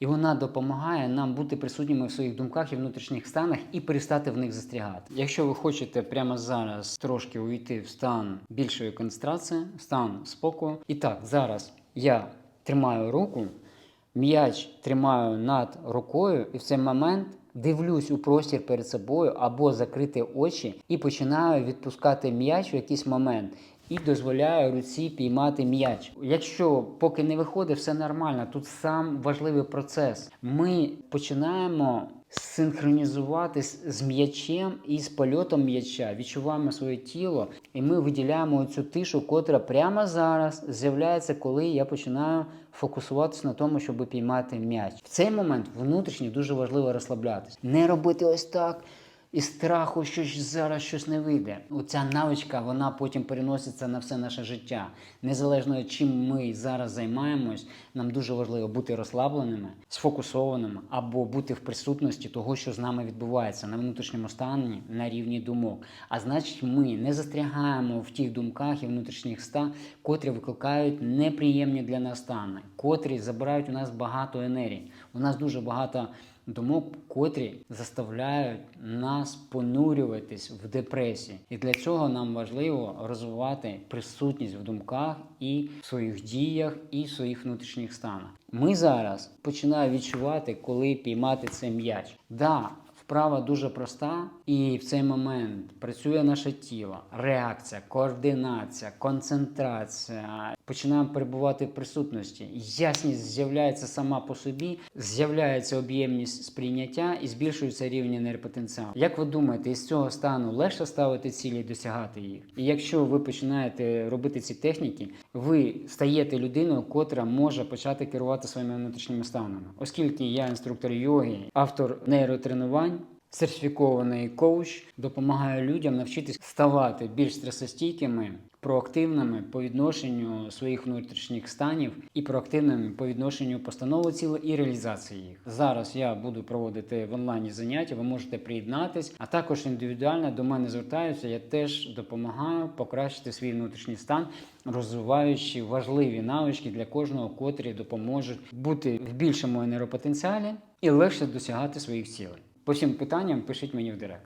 І вона допомагає нам бути присутніми в своїх думках і внутрішніх станах і перестати в них застрягати. Якщо ви хочете прямо зараз трошки увійти в стан більшої концентрації, стан спокою. І так, зараз я тримаю руку, м'яч тримаю над рукою, і в цей момент дивлюсь у простір перед собою або закрити очі і починаю відпускати м'яч в якийсь момент. І дозволяю руці піймати м'яч. Якщо поки не виходить, все нормально. Тут сам важливий процес. Ми починаємо синхронізуватись з м'ячем і з польотом м'яча, відчуваємо своє тіло, і ми виділяємо цю тишу, котра прямо зараз з'являється, коли я починаю фокусуватися на тому, щоб піймати м'яч. В цей момент внутрішньо дуже важливо розслаблятись, не робити ось так. І страху, що зараз щось не вийде. Оця навичка вона потім переноситься на все наше життя. Незалежно чим ми зараз займаємось, нам дуже важливо бути розслабленими, сфокусованими або бути в присутності того, що з нами відбувається на внутрішньому стані на рівні думок. А значить, ми не застрягаємо в тих думках і внутрішніх станах, котрі викликають неприємні для нас стани, котрі забирають у нас багато енергії. У нас дуже багато думок, котрі заставляють нас понурюватись в депресії. І для цього нам важливо розвивати присутність в думках і в своїх діях, і в своїх внутрішніх станах. Ми зараз починаємо відчувати, коли піймати цей м'яч. Да, Вправа дуже проста, і в цей момент працює наше тіло, реакція, координація, концентрація. Починаємо перебувати в присутності. Ясність з'являється сама по собі, з'являється об'ємність сприйняття і збільшується рівень енергопотенціалу. Як ви думаєте, із цього стану легше ставити цілі і досягати їх? І якщо ви починаєте робити ці техніки, ви стаєте людиною, котра може почати керувати своїми внутрішніми станами, оскільки я інструктор йоги, автор нейротренувань. Сертифікований коуч допомагає людям навчитись ставати більш стресостійкими, проактивними по відношенню своїх внутрішніх станів і проактивними по відношенню постанови цілей і реалізації їх. Зараз я буду проводити в онлайні заняття. Ви можете приєднатись, а також індивідуально до мене звертаються. Я теж допомагаю покращити свій внутрішній стан, розвиваючи важливі навички для кожного, котрі допоможуть бути в більшому енергопотенціалі і легше досягати своїх цілей. По всім питанням пишіть мені в директ.